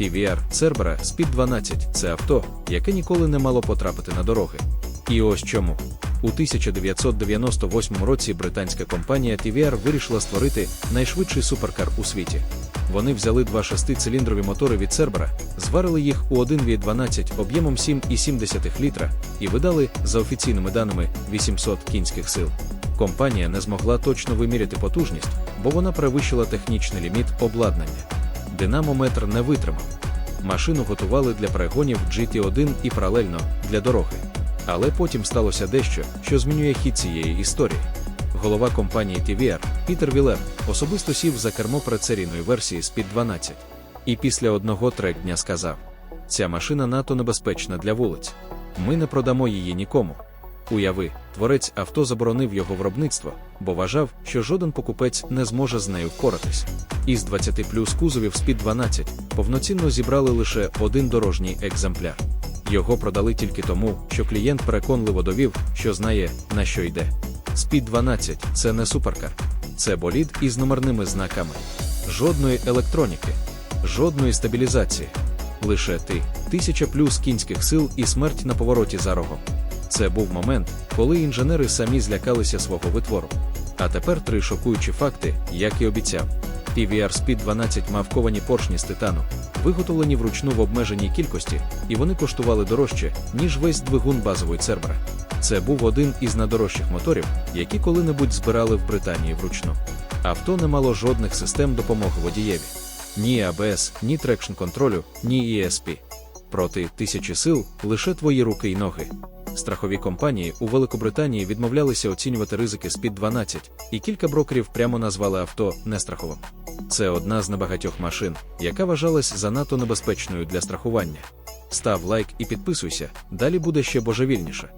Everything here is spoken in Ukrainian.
TVR Цербера Speed 12 це авто, яке ніколи не мало потрапити на дороги. І ось чому. У 1998 році британська компанія TVR вирішила створити найшвидший суперкар у світі. Вони взяли два шестициліндрові мотори від Цербера, зварили їх у 1 v 12 об'ємом 7,7 літра і видали, за офіційними даними, 800 кінських сил. Компанія не змогла точно виміряти потужність, бо вона перевищила технічний ліміт обладнання. Динамометр не витримав. Машину готували для перегонів GT1 і паралельно для дороги. Але потім сталося дещо, що змінює хід цієї історії. Голова компанії TVR Пітер Вілер особисто сів за кермо предсерійної версії Speed 12. І після одного трек-дня сказав: ця машина надто небезпечна для вулиць. Ми не продамо її нікому. Уяви, творець авто заборонив його виробництво, бо вважав, що жоден покупець не зможе з нею впоратись. Із 20 плюс кузовів Speed 12 повноцінно зібрали лише один дорожній екземпляр. Його продали тільки тому, що клієнт переконливо довів, що знає, на що йде. Speed 12 це не суперкар, це болід із номерними знаками. Жодної електроніки, жодної стабілізації. Лише ти, тисяча плюс кінських сил і смерть на повороті за рогом. Це був момент, коли інженери самі злякалися свого витвору. А тепер три шокуючі факти, як і обіцяв. PVR Speed 12 мав ковані поршні з титану, виготовлені вручну в обмеженій кількості, і вони коштували дорожче, ніж весь двигун базової Цербера. Це був один із найдорожчих моторів, які коли-небудь збирали в Британії вручну. Авто не мало жодних систем допомоги водієві. Ні АБС, ні трекшн контролю, ні ESP. Проти тисячі сил лише твої руки й ноги. Страхові компанії у Великобританії відмовлялися оцінювати ризики з під 12, і кілька брокерів прямо назвали авто нестраховим. Це одна з небагатьох машин, яка вважалась занадто небезпечною для страхування. Став лайк і підписуйся, далі буде ще божевільніше.